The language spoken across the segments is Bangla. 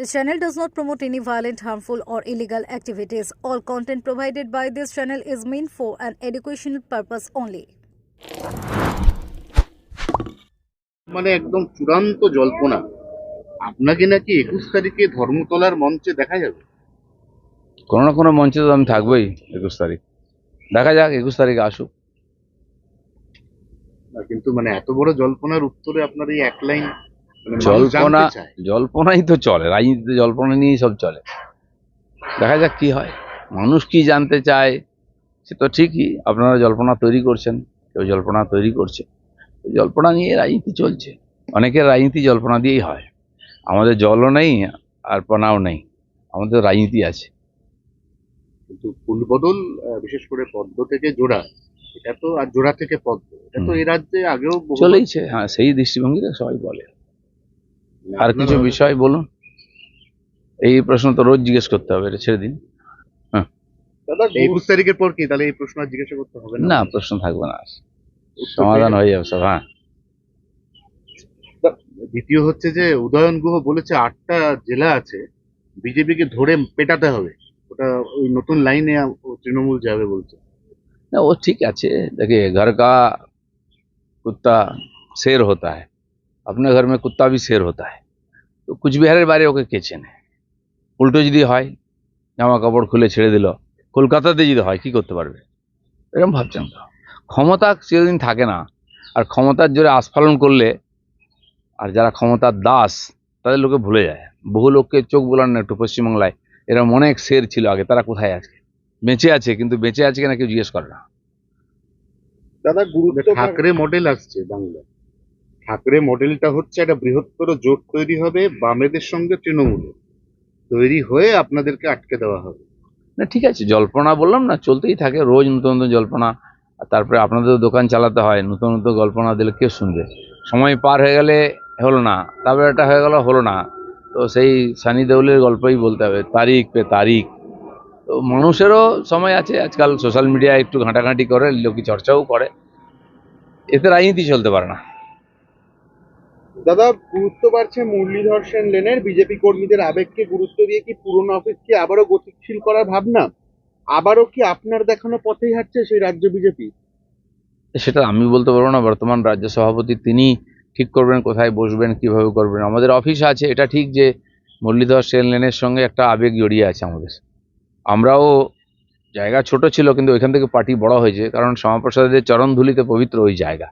This channel does not promote any violent, harmful, or illegal activities. All content provided by this channel is meant for an educational purpose only. মানে একদম চূড়ান্ত জল্পনা আপনাকে নাকি একুশ তারিখে ধর্মতলার মঞ্চে দেখা যাবে কোনো না কোনো মঞ্চে তো আমি থাকবোই একুশ তারিখ দেখা যাক একুশ তারিখে আসুক না, কিন্তু মানে এত বড় জল্পনার উত্তরে আপনার এই এক লাইন মানে জল্পনা জল্পনাই তো চলে রাজনীতিতে জল্পনা নিয়েই সব চলে। দেখা যাক কি হয়। মানুষ কি জানতে চায় সে তো ঠিকই আপনারা জল্পনা তৈরি করছেন কেউ জল্পনা তৈরি করছে। জল্পনা নিয়ে রাজনীতি চলছে। অনেকের রাজনীতি জল্পনা দিয়েই হয়। আমাদের জলও নেই আর পনাও নেই। আমাদের রাজনীতি আছে। কিন্তু ফুলবদল বিশেষ করে পদ্ম থেকে জোড়া এটা তো আর জোড়া থেকে পদ্ম। এটা তো। এই রাজ্যে আগেও চলেইছে হ্যাঁ সেই দৃষ্টিভঙ্গিতে সবাই বলে। আর কিছু বিষয় বলুন। এই প্রশ্ন তো রোজ জিজ্ঞেস করতে হবে ছেড়ে দিন। হ্যাঁ। একুশ তারিখের পর হ্যাঁ। দ্বিতীয় হচ্ছে যে গুহ বলেছে আটটা জেলা আছে বিজেপিকে ধরে পেটাতে হবে। ওটা ওই নতুন লাইনে তৃণমূল যাবে বলছে। না ও ঠিক আছে। দেখে ঘর কা কুত্তা শের হতা হ্যাঁ अपने घर में कुत्ता भी शेर होता है তো কুচবিহারের বাইরে ওকে কে চেনে উল্টো যদি হয় জামা কাপড় খুলে ছেড়ে দিল কলকাতাতে যদি হয় কি করতে পারবে এরকম ভাবছেন তো ক্ষমতা চিরদিন থাকে না আর ক্ষমতার জোরে আস্ফালন করলে আর যারা ক্ষমতার দাস তাদের লোকে ভুলে যায় বহু লোককে চোখ বোলান না একটু পশ্চিমবাংলায় এরকম অনেক শের ছিল আগে তারা কোথায় আছে বেঁচে আছে কিন্তু বেঁচে আছে কিনা কেউ জিজ্ঞেস করে না দাদা গুরুত্ব ঠাকরে মডেল আসছে বাংলা ঠাকরে মডেলটা হচ্ছে একটা বৃহত্তর জোট তৈরি হবে বামেদের সঙ্গে তৃণমূলের। তৈরি হয়ে আপনাদেরকে আটকে দেওয়া হবে। না, ঠিক আছে, জল্পনা বললাম না, চলতেই থাকে, রোজ নতুন নতুন জল্পনা তারপরে আপনাদের দোকান চালাতে হয়, নতুন নতুন গল্পনা দিলে কেউ শুনবে? সময় পার হয়ে গেলে হলো না তারপরে এটা হয়ে গেল হলো না, তো সেই সানি দেউলের গল্পই বলতে হবে, তারিখ পে তারিখ। তো মানুষেরও সময় আছে, আজকাল সোশ্যাল মিডিয়ায় একটু ঘাঁটাঘাঁটি করে লোকে চর্চাও করে। এতে রাজনীতি চলতে পারে না। দাদা, গুরুত্ব বাড়ছে মুরলীধর সেন লেনের। বিজেপি কর্মীদের আবেগকে গুরুত্ব দিয়ে কি পুরনো অফিসকে আবারও গতিশীল করার ভাবনা? আবারও কি আপনার দেখানো পথেই হাঁটছে সেই রাজ্য বিজেপি? সেটা আমি বলতে পারব না, বর্তমান রাজ্য সভাপতি তিনি ঠিক করবেন, কোথায় বসবেন, কীভাবে করবেন। আমাদের অফিস আছে, এটা ঠিক যে মুরলীধর সেন লেনের সঙ্গে একটা আবেগ জড়িয়ে আছে আমাদের। আমরাও জায়গা ছোট ছিল, কিন্তু ওইখান থেকে পার্টি বড় হয়েছে, কারণ শ্যামাপ্রসাদের চরণধুলিতে পবিত্র ওই জায়গা।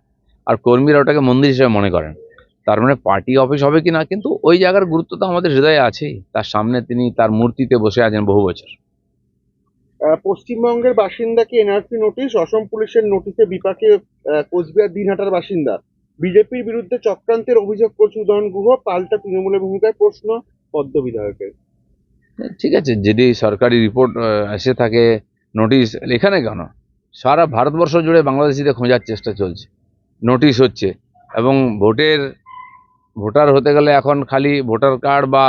আর কর্মীরা ওটাকে মন্দির হিসেবে মনে করেন। তার মানে পার্টি অফিস হবে কিনা কিন্তু ওই জায়গার গুরুত্ব তো আমাদের হৃদয়ে আছেই। তার সামনে তিনি তার মূর্তিতে বসে আছেন বহু বছর। পশ্চিমবঙ্গের বাসিন্দাকে এনআরসি নোটিশ? অসম পুলিশের নোটিশে বিপাকে কোচবিহার দিনহাটার বাসিন্দা। বিজেপির বিরুদ্ধে চক্রান্তের অভিযোগ করছে উদয়ন গুহ। পাল্টা তৃণমূলের ভূমিকায় প্রশ্ন পদ্ম বিধায়কের ঠিক আছে যদি সরকারি রিপোর্ট এসে থাকে নোটিশ এখানে কেন? সারা ভারতবর্ষ জুড়ে বাংলাদেশিদের খোঁজার চেষ্টা চলছে। নোটিশ হচ্ছে এবং ভোটের ভোটার হতে গেলে এখন খালি ভোটার কার্ড বা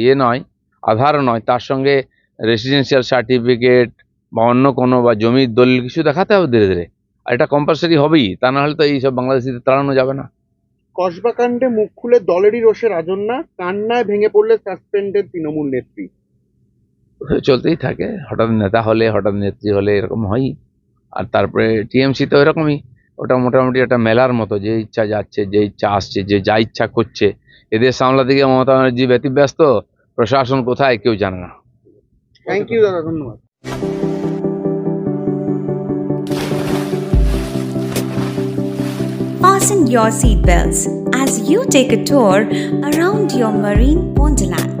ইয়ে নয় আধার নয় তার সঙ্গে রেসিডেন্সিয়াল সার্টিফিকেট বা অন্য কোনো বা জমির দলিল কিছু দেখাতে হবে ধীরে ধীরে। আর এটা কম্পালসারি হবেই তা না হলে তো এই সব বাংলাদেশিদের তাড়ানো যাবে না। কসবাকাণ্ডে মুখ খুলে দলেরই রোষে রাজন্যা কান্নায় ভেঙে পড়লে সাসপেন্ডেড তৃণমূল নেত্রী। চলতেই থাকে হঠাৎ নেতা হলে হঠাৎ নেত্রী হলে এরকম হয়ই। আর তারপরে টিএমসি তো এরকমই। ওটা মোটামুটি একটা মেলার মতো যে ইচ্ছা যাচ্ছে যে ইচ্ছা আসছে যে যা ইচ্ছা করছে। এদের সামলাতে গিয়ে মমতা ব্যানার্জি ব্যতিব্যস্ত প্রশাসন কোথায় কেউ জানে না। থ্যাংক ইউ দাদা ধন্যবাদ। Fasten your seatbelts as you take a tour around your marine wonderland.